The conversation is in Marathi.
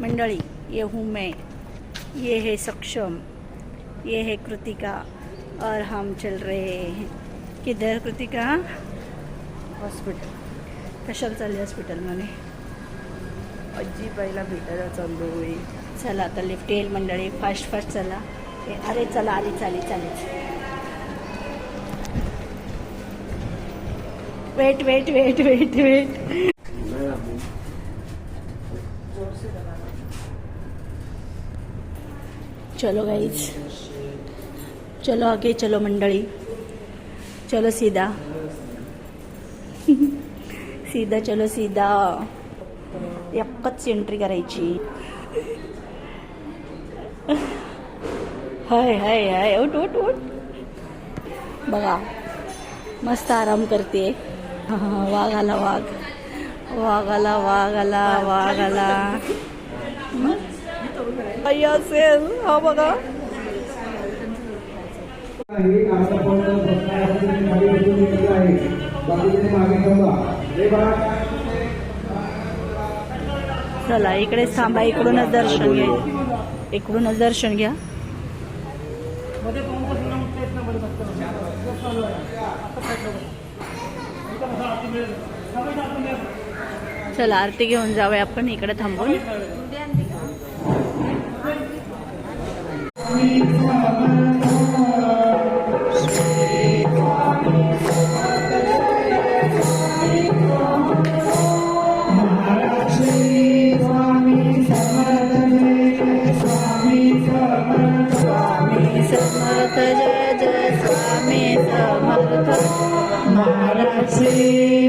मंडली ये हूँ मैं ये है सक्षम ये है कृतिका और हम चल रहे हैं। किधर कृतिका? हॉस्पिटल। कशाला चालली हॉस्पिटलमध्ये आजी पहिला भेटायला चाललोय चला आता लिफ्ट येईल मंडळी फास्ट फास्ट चला. अरे चला आली चाली चालीच wait wait wait wait wait चलो गाईज चलो आगे चलो मंडळी. चलो सीधा. सीधा चलो सीधा. एकच एंट्री करायची. हाय हाय हाय. उठ उठ उठ. बघा. मस्त आराम करते. वाघ आला वाघ. वाघाला वाघाला वाघाला. आला असेल. हा बघा. चला इकडे थांबा इकडूनच दर्शन घ्या. इकडूनच दर्शन घ्या. चला आरती घेऊन जाऊया आपण इकडे थांबून जय जय स्वामी समर्थ महाराज श्री